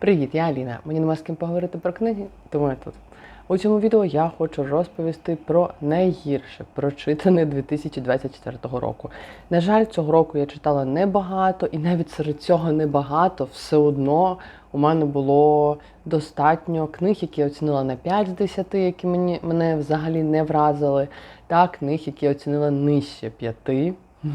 Привіт, я Аліна. Мені нема з ким поговорити про книги, тому я тут. У цьому відео я хочу розповісти про найгірше прочитане 2024 року. На жаль, цього року я читала небагато, і навіть серед цього небагато все одно у мене було достатньо книг, які я оцінила на 5 з 10, які мені, мене взагалі не вразили, та книг, які я оцінила нижче 5.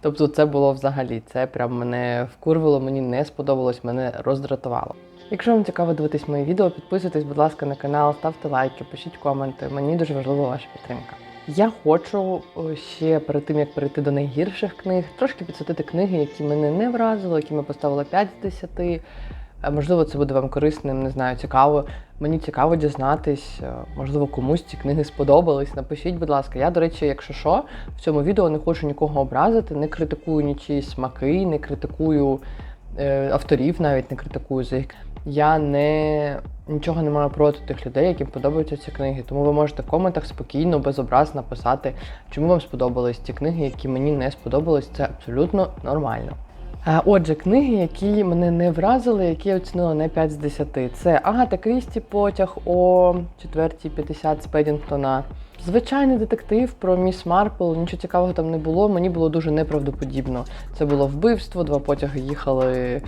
Тобто це було взагалі, це прям мене вкурвило, мені не сподобалось, мене роздратувало. Якщо вам цікаво дивитись мої відео, підписуйтесь, будь ласка, на канал, ставте лайки, пишіть коменти. Мені дуже важлива ваша підтримка. Я хочу ще перед тим, як перейти до найгірших книг, трошки підсвятити книги, які мене не вразили, які ми поставили 5 з 10. Е, Можливо, це буде вам корисним, не знаю, цікаво. Мені цікаво дізнатись, е, можливо, комусь ці книги сподобались. Напишіть, будь ласка. Я, до речі, якщо що, в цьому відео не хочу нікого образити, не критикую нічиї смаки, не критикую е, авторів, навіть не критикую за їх. Я не нічого не маю проти тих людей, яким подобаються ці книги. Тому ви можете в коментах спокійно, без образ написати, чому вам сподобались ті книги, які мені не сподобались. Це абсолютно нормально. Е, Отже, книги, які мене не вразили, які я оцінила на 5 з 10. Це Агата Крісті потяг о 4.50 з Педінгтона. Звичайний детектив про міс Марпл, нічого цікавого там не було. Мені було дуже неправдоподібно. Це було вбивство, два потяги їхали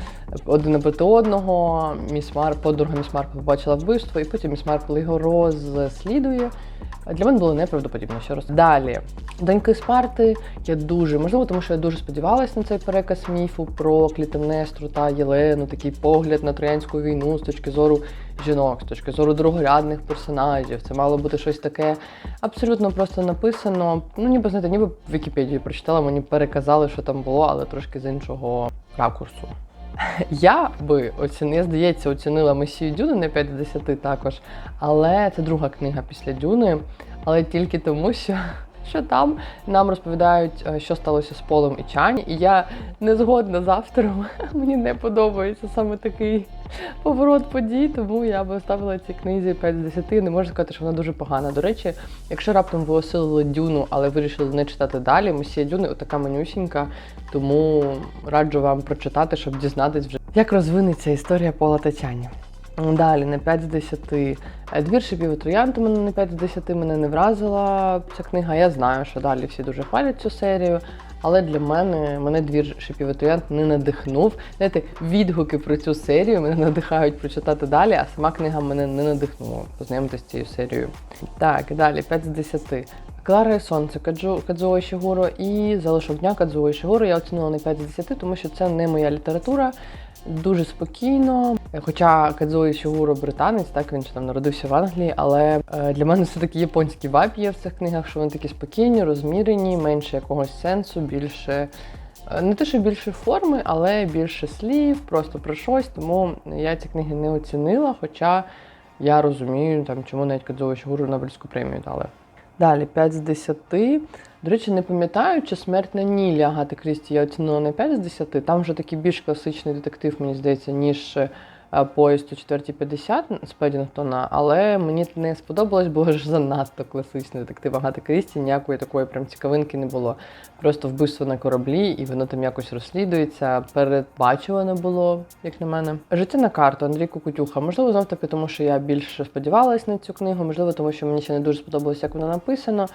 один напроти одного. Міс Мар, подруга міс Марпл побачила вбивство, і потім міс Марпл його розслідує. Для мене було неправдоподібно ще раз. Далі, доньки Спарти. Я дуже можливо, тому що я дуже сподівалася на цей переказ міфу про Клітемнестру та Єлену, такий погляд на троянську війну з точки зору жінок, з точки зору другорядних персонажів. Це мало бути щось таке абсолютно просто написано. Ну, ніби знаєте, ніби в Вікіпедії прочитала, мені переказали, що там було, але трошки з іншого ракурсу. Я би оцінила, здається, оцінила Месію Дюни на 5 з 10 також. Але це друга книга після Дюни. Але тільки тому, що, що там нам розповідають, е, що сталося з Полом і Чані. І я не згодна з автором. Мені не подобається саме такий поворот подій, тому я би ставила цій книзі 5 з 10. Не можу сказати, що вона дуже погана. До речі, якщо раптом ви осилили Дюну, але вирішили не читати далі, Месія Дюни отака манюсінька, тому раджу вам прочитати, щоб дізнатись вже, як розвинеться історія Пола та Чані. Далі на 5 з 10. Двір шипів і троянди мене на 5 з 10 мене не вразила ця книга. Я знаю, що далі всі дуже хвалять цю серію. Але для мене мене двір шипів і троянд не надихнув. Знаєте, відгуки про цю серію мене надихають прочитати далі, а сама книга мене не надихнула познайомитися з цією серією. Так, далі 5 з 10. Клара і Сонце Каджу, Кадзуо Ішігуро і Залишок дня Кадзуо Ішігуро я оцінила на 5 з 10, тому що це не моя література. Дуже спокійно. Хоча Кадзуо Ішігуро британець, так він ще там народився в Англії, але е, для мене все таки японський вайб є в цих книгах, що вони такі спокійні, розмірені, менше якогось сенсу, більше. е, Не те, що більше форми, але більше слів, просто про щось. Тому я ці книги не оцінила, хоча я розумію, там, чому навіть Кадзуо Ішігуро Нобелівську премію дали. Далі 5 з 10. До речі, не пам'ятаю, чи смерть на Нілі Агати Крісті я оцінила на 5 з 10. Там вже такий більш класичний детектив, мені здається, ніж е, поїзд у 4.50 з Педінгтона, але мені не сподобалось, бо ж занадто класичний детектив Агати Крісті, ніякої такої прям цікавинки не було. Просто вбивство на кораблі, і воно там якось розслідується. Передбачувано було, як на мене. Життя на карту Андрій Кукутюха. Можливо, знов таки, тому що я більше сподівалась на цю книгу, можливо, тому що мені ще не дуже сподобалось, як вона написано.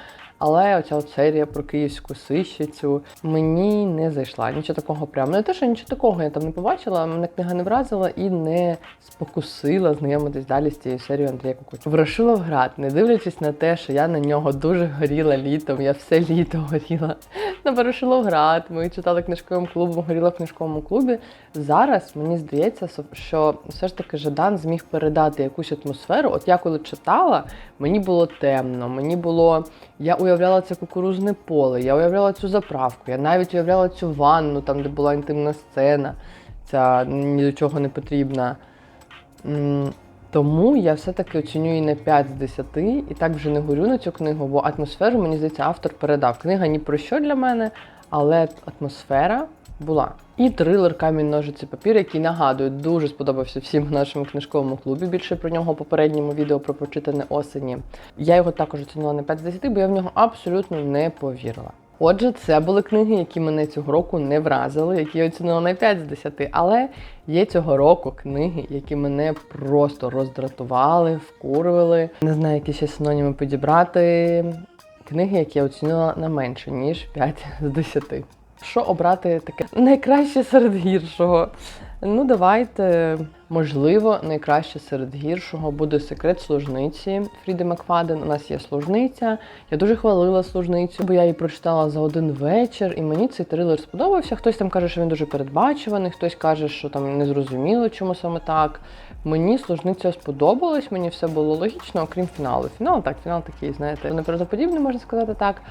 Але оця от серія про київську сищицю мені не зайшла. Нічого такого прямо. Не те, що нічого такого я там не побачила, мене книга не вразила і не спокусила знайомитись далі з цією серією Андрія Кукутюка. Ворошилов град, не дивлячись на те, що я на нього дуже горіла літом, я все літо горіла на Ворошиловград. Ми читали книжковим клубом, горіла в книжковому клубі. Зараз мені здається, що все ж таки Жадан зміг передати якусь атмосферу. От я коли читала, мені було темно, мені було. Я уявляла це кукурузне поле, я уявляла цю заправку, я навіть уявляла цю ванну, там, де була інтимна сцена, ця ні до чого не потрібна. Тому я все-таки оцінюю її на 5 з 10 і так вже не горю на цю книгу, бо атмосферу, мені здається, автор передав. Книга ні про що для мене, але атмосфера була. І трилер Камінь ножиці папір, який нагадую, дуже сподобався всім в нашому книжковому клубі. Більше про нього в попередньому відео про прочитане осені. Я його також оцінила на 5 з 10, бо я в нього абсолютно не повірила. Отже, це були книги, які мене цього року не вразили, які я оцінила на 5 з 10. Але є цього року книги, які мене просто роздратували, вкурвили. Не знаю, які ще синоніми підібрати. Книги, які я оцінила на менше, ніж 5 з 10. Що обрати таке найкраще серед гіршого? Ну, давайте. Можливо, найкраще серед гіршого буде секрет служниці Фріди Макфаден. У нас є служниця. Я дуже хвалила служницю, бо я її прочитала за один вечір, і мені цей трилер сподобався. Хтось там каже, що він дуже передбачуваний, хтось каже, що там не зрозуміло, чому саме так. Мені служниця сподобалась, мені все було логічно, окрім фіналу. Фінал так, фінал такий, знаєте, неправдоподібний, можна сказати так.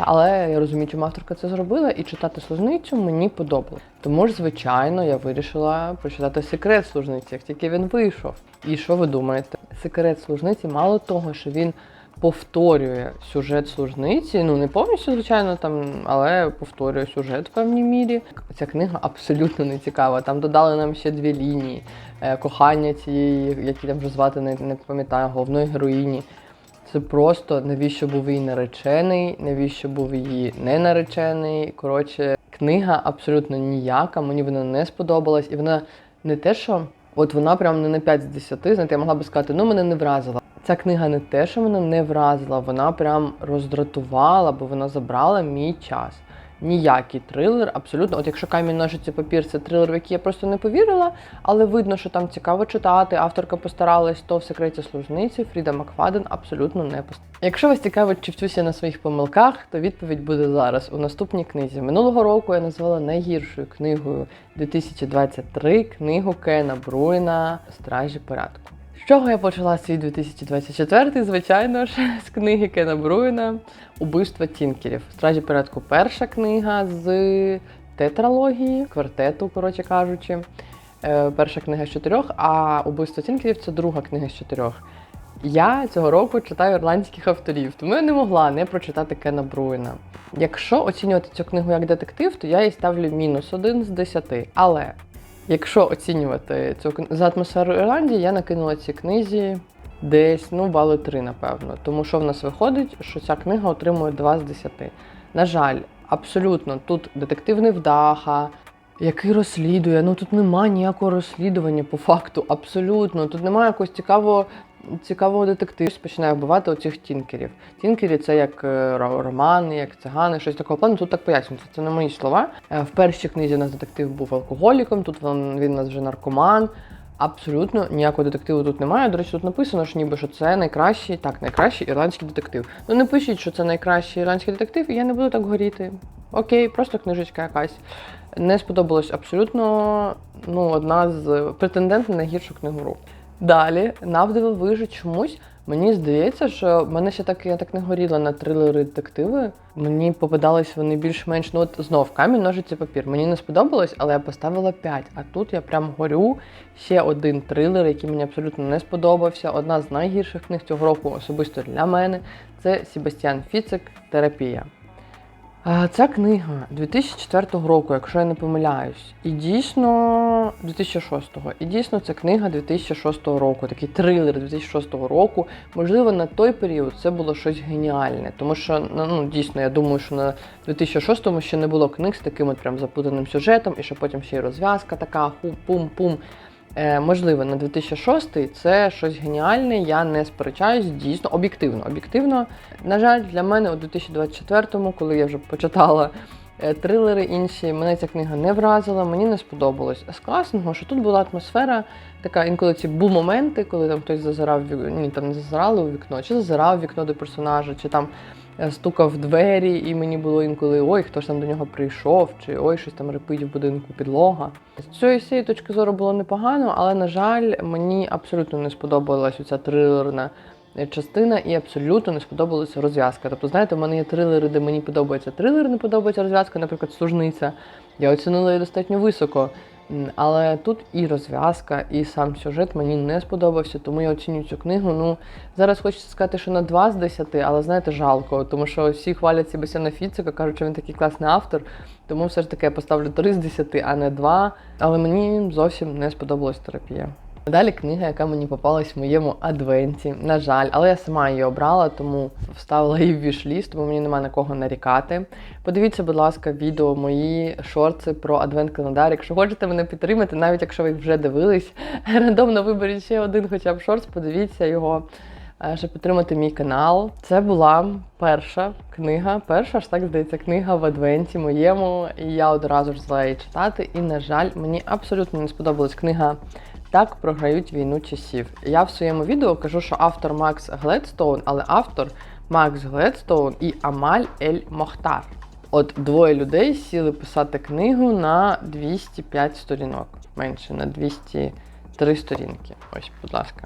Але я розумію, чому авторка це зробила, і читати служницю мені подобалось. Тому ж, звичайно, я вирішила прочитати секрет служниці, як тільки він вийшов. І що ви думаєте? Секрет служниці, мало того, що він повторює сюжет служниці. Ну не повністю, звичайно, там, але повторює сюжет в певній мірі. Ця книга абсолютно не цікава. Там додали нам ще дві лінії е, кохання цієї, які там вже звати не, не пам'ятаю, головної героїні. Це просто навіщо був її наречений, навіщо був її не наречений. Коротше, книга абсолютно ніяка, мені вона не сподобалась, і вона не те, що от вона прям не на 5 з 10, знаєте, я могла би сказати, ну мене не вразила. Ця книга не те, що мене не вразила, вона прям роздратувала, бо вона забрала мій час. Ніякий трилер, абсолютно. От якщо камінь ножиці папір це трилер, в який я просто не повірила, але видно, що там цікаво читати. Авторка постаралась, то в секреті служниці Фріда Макфаден абсолютно не постаралась. Якщо вас цікавить, чи вчуся на своїх помилках, то відповідь буде зараз у наступній книзі. Минулого року я назвала найгіршою книгою 2023 книгу Кена Бруйна Стражі порядку. З чого я почала свій 2024, звичайно ж, з книги Кена Бруйна Убивство Тінкерів. Стражі порядку перша книга з тетралогії, квартету, коротше кажучи. Е, Перша книга з чотирьох, а Убивство Тінкерів це друга книга з чотирьох. Я цього року читаю ірландських авторів, тому я не могла не прочитати Кена Бруйна. Якщо оцінювати цю книгу як детектив, то я їй ставлю мінус один з десяти. Але Якщо оцінювати цю за атмосферу Ірландії, я накинула цій книзі десь ну бали 3, напевно. Тому що в нас виходить, що ця книга отримує 2 з 10. На жаль, абсолютно тут детектив невдаха, який розслідує. Ну тут немає ніякого розслідування по факту. Абсолютно. Тут немає якогось цікавого. Цікавого детективу починає вбивати оцих тінкерів. Тінкері це як е, романи, як цигани, щось такого плану. Тут так пояснюється. Це не мої слова. Е, В першій книзі у нас детектив був алкоголіком, тут він, він у нас вже наркоман. Абсолютно ніякого детективу тут немає. До речі, тут написано, що ніби що це найкращий, так, найкращий ірландський детектив. Ну не пишіть, що це найкращий ірландський детектив, і я не буду так горіти. Окей, просто книжечка якась. Не сподобалось абсолютно ну, одна з претендентів на гіршу книгу року. Далі, навдивовижу чомусь, мені здається, що в мене ще так я так не горіла на трилери детективи. Мені попадались вони більш-менш. Ну от знов камінь, ножиці, папір. Мені не сподобалось, але я поставила 5. А тут я прям горю. Ще один трилер, який мені абсолютно не сподобався. Одна з найгірших книг цього року, особисто для мене, це Себастьян Фіцик Терапія. А, Ця книга 2004 року, якщо я не помиляюсь, і дійсно 2006-го. І дійсно це книга 2006 року, такий трилер 2006 року. Можливо, на той період це було щось геніальне, тому що ну ну, дійсно я думаю, що на 2006-му ще не було книг з таким от прям запутаним сюжетом, і що потім ще й розв'язка така ху-пум-пум. Е, можливо, на 2006 це щось геніальне, я не сперечаюсь, дійсно, об'єктивно. Об'єктивно, на жаль, для мене у 2024-му, коли я вже почитала е, трилери інші, мене ця книга не вразила, мені не сподобалось. З класного, що тут була атмосфера, така інколи ці бу-моменти, коли там хтось зазирав ні, там не зазирали у вікно, чи зазирав вікно до персонажа, чи там е, стукав в двері, і мені було інколи ой, хто ж там до нього прийшов, чи ой, щось там репить в будинку підлога. З цієї цієї точки зору було непогано, але на жаль, мені абсолютно не сподобалася ця трилерна е, частина і абсолютно не сподобалася розв'язка. Тобто, знаєте, у мене є трилери, де мені подобається трилер, не подобається розв'язка, наприклад, служниця. Я оцінила її достатньо високо. Але тут і розв'язка, і сам сюжет мені не сподобався, тому я оцінюю цю книгу. Ну зараз хочеться сказати, що на 2 з 10, але знаєте, жалко, тому що всі хвалять Себастьяна Фіцика, кажуть, що він такий класний автор. Тому все ж таки я поставлю 3 з 10, а не 2. Але мені зовсім не сподобалась терапія. Далі книга, яка мені попалась в моєму адвенті. На жаль, але я сама її обрала, тому вставила її в вішліст, тому мені нема на кого нарікати. Подивіться, будь ласка, відео мої шорти про адвент-календар. Якщо хочете мене підтримати, навіть якщо ви вже дивились, рандомно виберіть ще один хоча б шорт, подивіться його. е, Щоб підтримати мій канал. Це була перша книга, перша ж так здається, книга в адвенті моєму. І я одразу ж взяла її читати. І, на жаль, мені абсолютно не сподобалась книга так програють війну часів. Я в своєму відео кажу, що автор Макс Гледстоун, але автор Макс Гледстоун і Амаль Ель Мохтар. От двоє людей сіли писати книгу на 205 сторінок. Менше на 203 сторінки. Ось, будь ласка.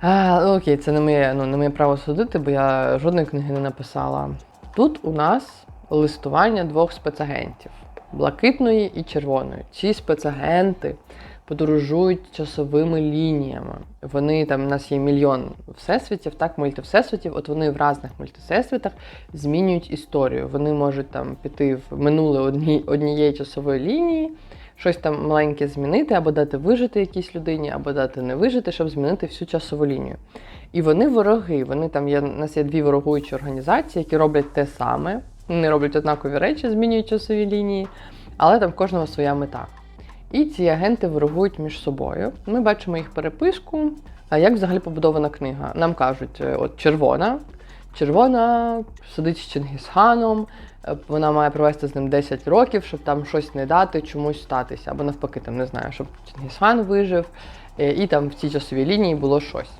А, ну, окей, це не моє, ну, не моє право судити, бо я жодної книги не написала. Тут у нас листування двох спецагентів блакитної і червоної. Ці спецагенти подорожують часовими лініями. Вони там у нас є мільйон всесвітів, так, мультивсесвітів. От вони в різних мультивсесвітах змінюють історію. Вони можуть там піти в минуле одні, однієї часової лінії, щось там маленьке змінити, або дати вижити якійсь людині, або дати не вижити, щоб змінити всю часову лінію. І вони вороги. Вони там є. У нас є дві ворогуючі організації, які роблять те саме. Вони роблять однакові речі, змінюють часові лінії, але там в кожного своя мета. І ці агенти ворогують між собою. Ми бачимо їх переписку. А як взагалі побудована книга? Нам кажуть, е, от червона. Червона сидить з Чингісханом, е, вона має провести з ним 10 років, щоб там щось не дати, чомусь статися. Або навпаки, там не знаю, щоб Чингісхан вижив, е, і там в цій часовій лінії було щось.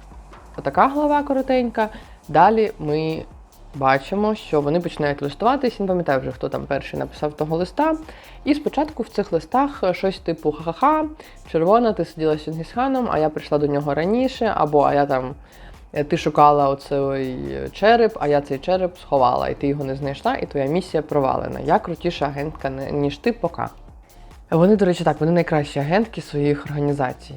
Отака глава коротенька. Далі ми бачимо, що вони починають листуватись. Не пам'ятаю вже, хто там перший написав того листа. І спочатку в цих листах щось типу ха-ха, червона, ти сиділа з Чингісханом, а я прийшла до нього раніше, або а я там. е, Ти шукала оцей череп, а я цей череп сховала, і ти його не знайшла, і твоя місія провалена. Я крутіша агентка, ніж ти поки. Вони, до речі, так, вони найкращі агентки своїх організацій.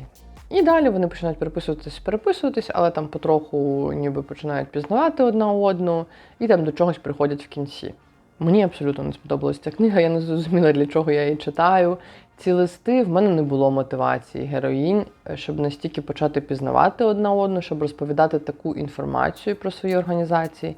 І далі вони починають переписуватись, переписуватись, але там потроху ніби починають пізнавати одна одну, і там до чогось приходять в кінці. Мені абсолютно не сподобалася ця книга, я не зрозуміла, для чого я її читаю. Ці листи в мене не було мотивації героїнь, щоб настільки почати пізнавати одна одну, щоб розповідати таку інформацію про свої організації.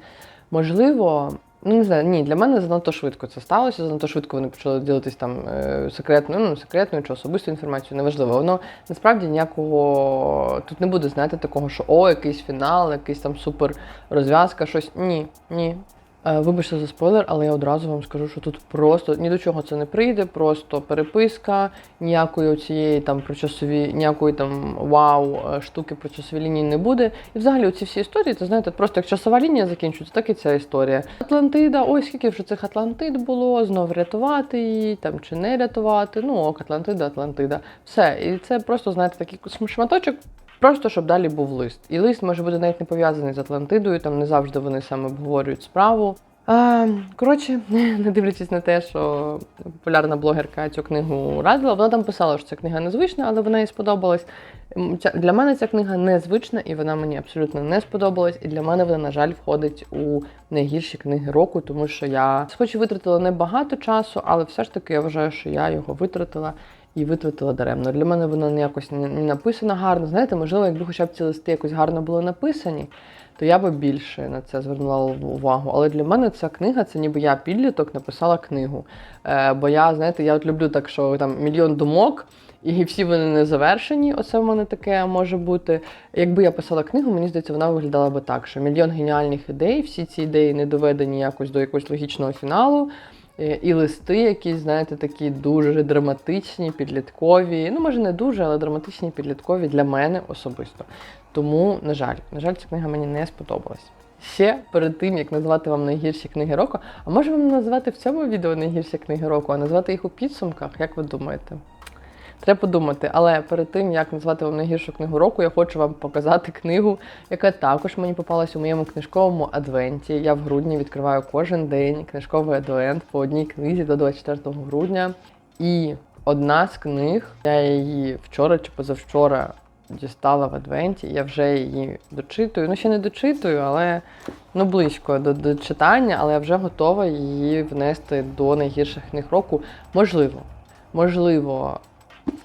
Можливо, не знаю, ні, для мене занадто швидко це сталося. Занадто швидко вони почали ділитись там е, секретною, ну секретною чи особистою інформацією, неважливо. Воно насправді ніякого тут не буде, знаєте, такого, що о, якийсь фінал, якийсь там супер розв'язка, щось. Ні, ні. Е, Вибачте за спойлер, але я одразу вам скажу, що тут просто ні до чого це не прийде, просто переписка, ніякої цієї там про часові, ніякої там вау е, штуки про часові лінії не буде. І взагалі ці всі історії, це знаєте, просто як часова лінія закінчується, так і ця історія. Атлантида, ой, скільки вже цих Атлантид було, знов рятувати її там чи не рятувати. Ну ок, Атлантида, Атлантида. Все. І це просто, знаєте, такий шматочок. Просто щоб далі був лист. І лист може бути навіть не пов'язаний з Атлантидою, там не завжди вони саме обговорюють справу. А, коротше, не дивлячись на те, що популярна блогерка цю книгу радила, вона там писала, що ця книга незвична, але вона їй сподобалась. Для мене ця книга незвична і вона мені абсолютно не сподобалась. І для мене вона, на жаль, входить у найгірші книги року, тому що я хоч і витратила небагато часу, але все ж таки я вважаю, що я його витратила і витратила даремно. Для мене вона якось не, написана гарно. Знаєте, можливо, якби хоча б ці листи якось гарно були написані, то я би більше на це звернула увагу. Але для мене ця книга це ніби я підліток написала книгу. Е, бо я, знаєте, я от люблю так, що там мільйон думок. І всі вони не завершені. Оце в мене таке може бути. Якби я писала книгу, мені здається, вона виглядала би так, що мільйон геніальних ідей, всі ці ідеї не доведені якось до якогось логічного фіналу. Е, І листи якісь, знаєте, такі дуже драматичні, підліткові. Ну, може, не дуже, але драматичні, підліткові для мене особисто. Тому, на жаль, на жаль, ця книга мені не сподобалась. Ще перед тим, як назвати вам найгірші книги року, а може вам назвати в цьому відео найгірші книги року, а назвати їх у підсумках, як ви думаєте? Треба подумати, але перед тим як назвати вам найгіршу книгу року, я хочу вам показати книгу, яка також мені попалась у моєму книжковому адвенті. Я в грудні відкриваю кожен день книжковий адвент по одній книзі до 24 грудня. І одна з книг, я її вчора чи позавчора дістала в адвенті. Я вже її дочитую. Ну ще не дочитую, але ну близько до, до читання, але я вже готова її внести до найгірших книг року. Можливо, можливо,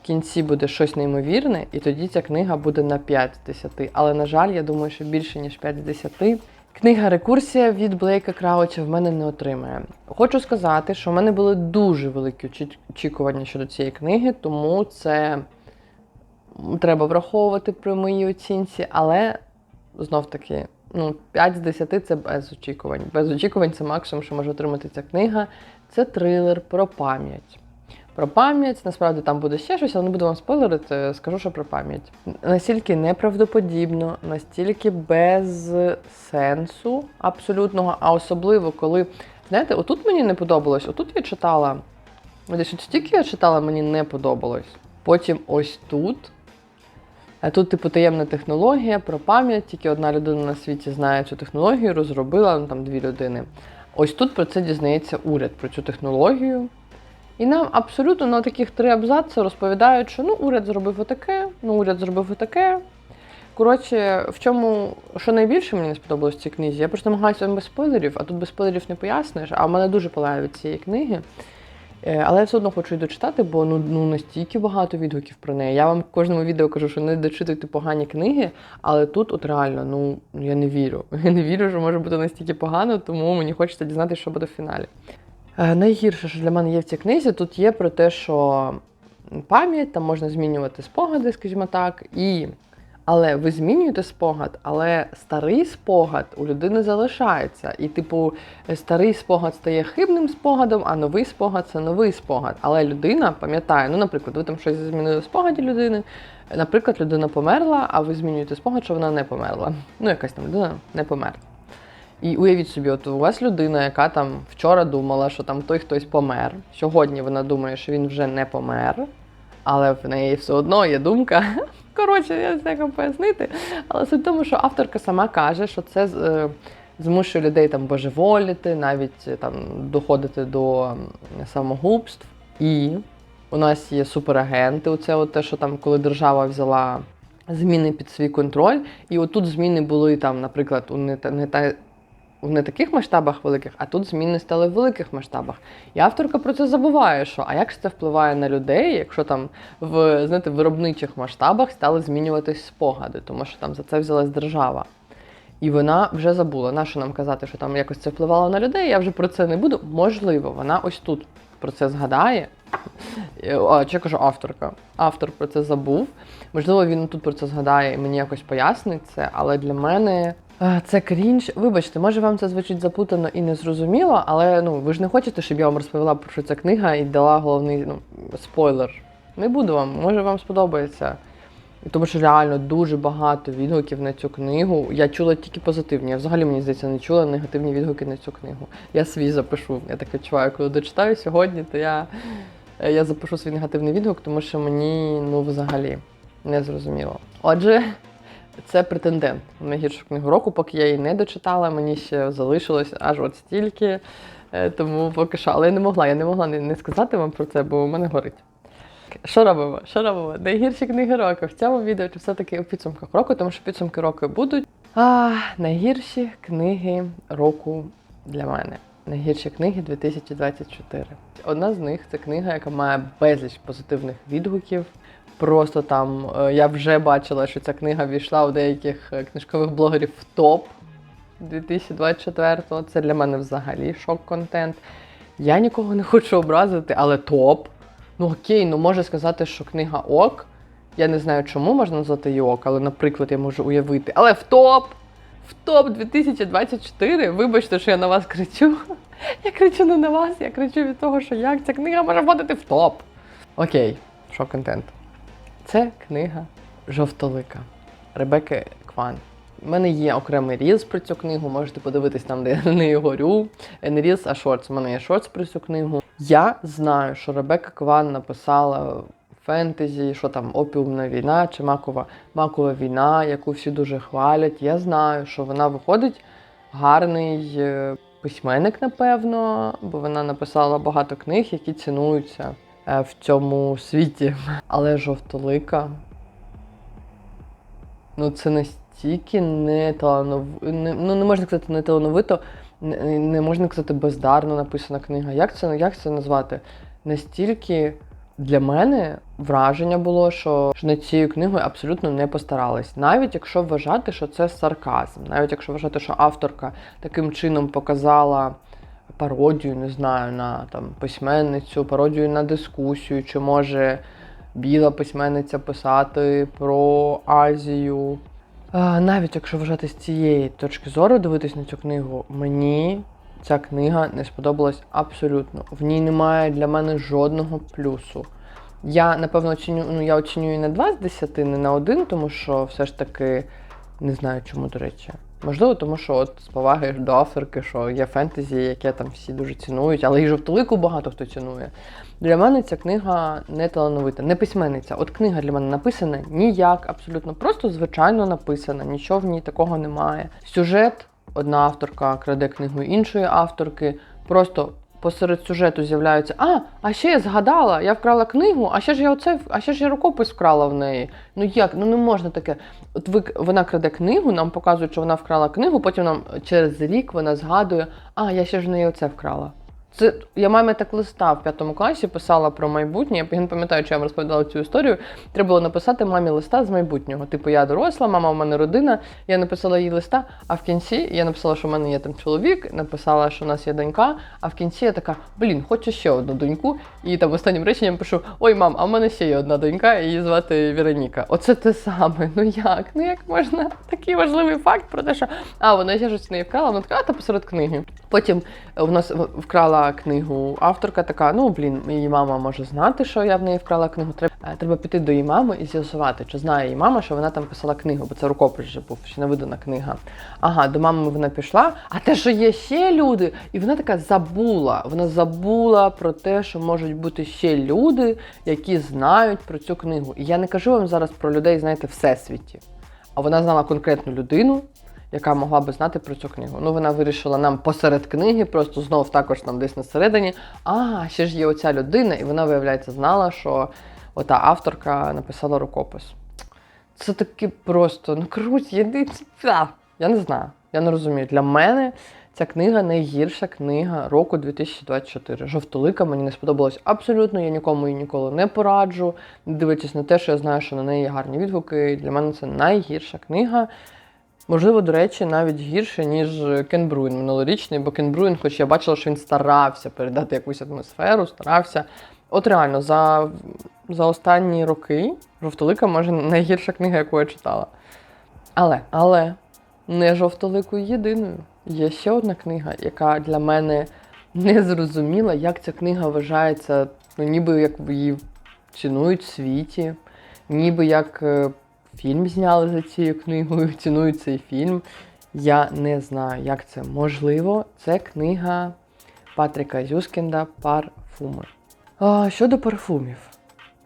кінці буде щось неймовірне, і тоді ця книга буде на 5 з 10. Але, на жаль, я думаю, що більше, ніж 5 з 10. Книга Рекурсія від Блейка Крауча в мене не отримає. Хочу сказати, що в мене були дуже великі очікування щодо цієї книги, тому це треба враховувати при моїй оцінці, але знов таки, ну, 5 з 10 це без очікувань. Без очікувань це максимум, що може отримати ця книга. Це трилер про пам'ять. Про пам'ять, насправді там буде ще щось, але не буду вам спойлерити, скажу, що про пам'ять. Настільки неправдоподібно, настільки без сенсу абсолютного, а особливо, коли, знаєте, отут мені не подобалось, отут я читала, десь от стільки я читала, мені не подобалось. Потім ось тут. А тут, типу, таємна технологія про пам'ять, тільки одна людина на світі знає цю технологію, розробила, ну там дві людини. Ось тут про це дізнається уряд, про цю технологію. І нам абсолютно на таких три абзаци розповідають, що ну уряд зробив отаке, ну уряд зробив отаке. Коротше, в чому, що найбільше мені не сподобалось в цій книзі, я просто намагаюся без спойлерів, а тут без спойлерів не поясниш, а в мене дуже палає від цієї книги. Е, Але я все одно хочу її дочитати, бо ну, ну настільки багато відгуків про неї. Я вам в кожному відео кажу, що не дочитуйте погані книги, але тут от реально, ну я не вірю. Я не вірю, що може бути настільки погано, тому мені хочеться дізнатися, що буде в фіналі. Е, Найгірше, що для мене є в цій книзі, тут є про те, що пам'ять, там можна змінювати спогади, скажімо так, і. Але ви змінюєте спогад, але старий спогад у людини залишається. І, типу, старий спогад стає хибним спогадом, а новий спогад це новий спогад. Але людина пам'ятає, ну, наприклад, ви там щось змінили в спогаді людини. Наприклад, людина померла, а ви змінюєте спогад, що вона не померла. Ну, якась там людина не померла. І уявіть собі, от у вас людина, яка там вчора думала, що там той хтось помер. Сьогодні вона думає, що він вже не помер, але в неї все одно є думка. Коротше, я не знаю, як пояснити. Але суть в тому, що авторка сама каже, що це е, змушує людей там божеволіти, навіть е, там доходити до самогубств. І у нас є суперагенти. Оце от те, що там, коли держава взяла зміни під свій контроль, і отут зміни були там, наприклад, у не, та- не та. В не таких масштабах великих, а тут зміни стали в великих масштабах. І авторка про це забуває, що а як це впливає на людей, якщо там в знаєте, виробничих масштабах стали змінюватись спогади, тому що там за це взялась держава. І вона вже забула. Нащо нам казати, що там якось це впливало на людей? Я вже про це не буду. Можливо, вона ось тут про це згадає. А, чи кажу авторка. Автор про це забув. Можливо, він тут про це згадає і мені якось пояснить це, але для мене це крінж. Вибачте, може вам це звучить запутано і незрозуміло, але ну ви ж не хочете, щоб я вам розповіла про що ця книга і дала головний ну, спойлер. Не буду вам, може вам сподобається. Тому що реально дуже багато відгуків на цю книгу. Я чула тільки позитивні. Я взагалі мені здається не чула негативні відгуки на цю книгу. Я свій запишу. Я так відчуваю, коли дочитаю сьогодні, то я, е, я запишу свій негативний відгук, тому що мені ну взагалі не зрозуміло. Отже, це претендент на найгіршу книгу року, поки я її не дочитала, мені ще залишилось аж от стільки. Е, Тому поки що, але я не могла, я не могла не, сказати вам про це, бо у мене горить. Що робимо? Що робимо? Найгірші книги року в цьому відео чи все-таки у підсумках року, тому що підсумки року будуть. А, найгірші книги року для мене. Найгірші книги 2024. Одна з них це книга, яка має безліч позитивних відгуків. Просто там е, я вже бачила, що ця книга війшла у деяких е, книжкових блогерів в топ 2024-го. Це для мене взагалі шок-контент. Я нікого не хочу образити, але топ. Ну окей, ну може сказати, що книга ок. Я не знаю, чому можна назвати її ок, але, наприклад, я можу уявити. Але в топ! В топ 2024. Вибачте, що я на вас кричу. Я кричу не на вас, я кричу від того, що як ця книга може входити в топ. Окей, шок контент. Це книга Жовтолика Ребекки Кван. У мене є окремий рілз про цю книгу, можете подивитись там, де я на неї горю. Не рілз, а шортс. У мене є шортс про цю книгу. Я знаю, що Ребекка Кван написала фентезі, що там опіумна війна чи макова, макова війна, яку всі дуже хвалять. Я знаю, що вона виходить гарний е, письменник, напевно, бо вона написала багато книг, які цінуються в цьому світі. Але жовтолика. Ну, це настільки не талановито, ну не можна сказати не талановито, не, не можна казати бездарно написана книга. Як це, як це назвати? Настільки Для мене враження було, що ж над цією книгою абсолютно не постарались. Навіть якщо вважати, що це сарказм, навіть якщо вважати, що авторка таким чином показала пародію, не знаю, на там письменницю, пародію на дискусію, чи може біла письменниця писати про Азію. Навіть якщо вважати з цієї точки зору, дивитись на цю книгу, мені ця книга не сподобалась абсолютно. В ній немає для мене жодного плюсу. Я, напевно, оціню, ну, я оцінюю не 2 з 10, не на 1, тому що все ж таки не знаю чому, до речі. Можливо, тому що от з поваги до авторки, що є фентезі, яке там всі дуже цінують, але і жовтолику багато хто цінує. Для мене ця книга не талановита, не письменниця. От книга для мене написана ніяк, абсолютно просто звичайно написана, нічого в ній такого немає. Сюжет, одна авторка краде книгу іншої авторки, просто. Посеред сюжету з'являються, а, а ще я згадала, я вкрала книгу, а ще ж я оце, а ще ж я рукопис вкрала в неї. Ну як? Ну не можна таке. От ви вона краде книгу, нам показують, що вона вкрала книгу, потім нам через рік вона згадує, а я ще ж в неї оце вкрала. Це я мамі так листа в п'ятому класі писала про майбутнє. Я не пам'ятаю, чи я вам розповідала цю історію. Треба було написати мамі листа з майбутнього. Типу, я доросла, мама в мене родина. Я написала їй листа, а в кінці я написала, що в мене є там чоловік, написала, що в нас є донька. А в кінці я така: блін, хочу ще одну доньку. І там останнім реченням пишу: Ой, мам, а в мене ще є одна донька, її звати Вероніка. Оце те саме. Ну як? Ну як можна такий важливий факт про те, що а вона ще щось в неї вкрала, вона така, а та посеред книги. Потім в нас вкрала книгу авторка така: ну блін, її мама може знати, що я в неї вкрала книгу. Треба треба піти до її мами і з'ясувати, чи знає її мама, що вона там писала книгу, бо це рукопис вже був, ще не видана книга. Ага, до мами вона пішла. А те, що є ще люди, і вона така забула. Вона забула про те, що можуть бути ще люди, які знають про цю книгу. І я не кажу вам зараз про людей, знаєте, всесвіті. А вона знала конкретну людину яка могла би знати про цю книгу. Ну, вона вирішила нам посеред книги, просто знов також там десь на середині. А, ще ж є оця людина, і вона, виявляється, знала, що ота авторка написала рукопис. Це таки просто, ну круть, єди. Я не знаю, я не розумію. Для мене ця книга найгірша книга року 2024. Жовтолика мені не сподобалась абсолютно, я нікому її ніколи не пораджу. Не дивлячись на те, що я знаю, що на неї є гарні відгуки. Для мене це найгірша книга. Можливо, до речі, навіть гірше, ніж Кен Бруін минулорічний, бо Кен Бруін, хоч я бачила, що він старався передати якусь атмосферу, старався. От реально, за за останні роки жовтолика може найгірша книга, яку я читала. Але, але не жовтоликою єдиною. Є ще одна книга, яка для мене не зрозуміла, як ця книга вважається, ну ніби як її цінують в світі, ніби як е, фільм зняли за цією книгою, цінують цей фільм. Я не знаю, як це можливо. Це книга Патріка Зюскінда Парфуми. А, Щодо парфумів,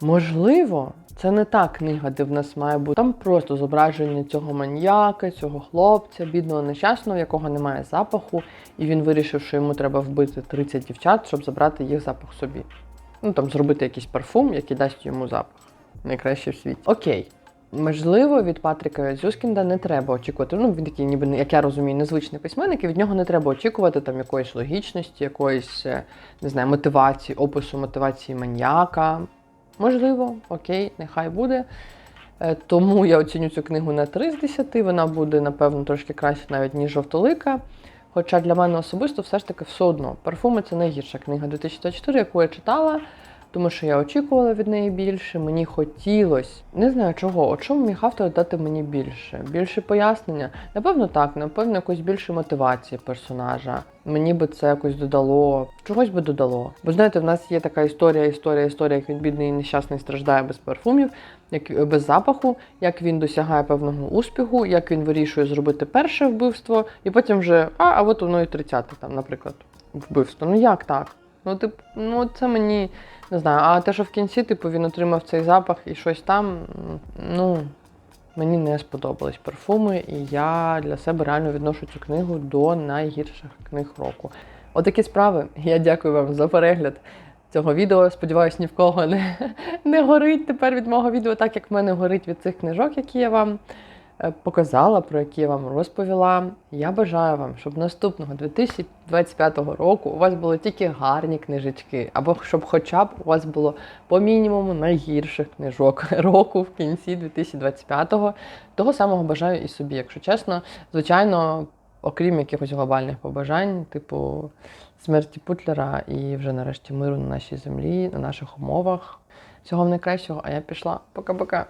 можливо, це не та книга, де в нас має бути там просто зображення цього маньяка, цього хлопця, бідного нещасного, якого немає запаху, і він вирішив, що йому треба вбити 30 дівчат, щоб забрати їх запах собі. Ну там зробити якийсь парфум, який дасть йому запах. Найкраще в світі. Окей. Можливо, від Патріка Зюскінда не треба очікувати. Ну, він такий, ніби як я розумію, незвичний письменник, і від нього не треба очікувати там якоїсь логічності, якоїсь е, не знаю, мотивації, опису мотивації маньяка. Можливо, окей, нехай буде. Е, тому я оціню цю книгу на 3 з 10. Вона буде, напевно, трошки краще навіть, ніж жовтолика. Хоча для мене особисто все ж таки все одно. Парфуми це найгірша книга 2024, яку я читала тому що я очікувала від неї більше. Мені хотілося, не знаю чого, о чому міг автор дати мені більше? Більше пояснення? Напевно, так, напевно, якось більше мотивації персонажа. Мені би це якось додало, чогось би додало. Бо знаєте, в нас є така історія, історія, історія, як він бідний і нещасний страждає без парфумів, як без запаху, як він досягає певного успіху, як він вирішує зробити перше вбивство, і потім вже а, а от воно і 30 там, наприклад, вбивство. Ну як так? Ну, тип, ну це мені не знаю. А те, що в кінці, типу, він отримав цей запах і щось там, ну, мені не сподобались парфуми, і я для себе реально відношу цю книгу до найгірших книг року. Отакі справи. Я дякую вам за перегляд цього відео. Сподіваюсь, ні в кого не, не горить тепер від мого відео, так як в мене горить від цих книжок, які я вам показала, про які я вам розповіла. Я бажаю вам, щоб наступного 2025 року у вас були тільки гарні книжечки, або щоб хоча б у вас було по мінімуму найгірших книжок року в кінці 2025-го. Того самого бажаю і собі, якщо чесно. Звичайно, окрім якихось глобальних побажань, типу смерті Путлера і вже нарешті миру на нашій землі, на наших умовах. Всього найкращого, а я пішла. Пока-пока.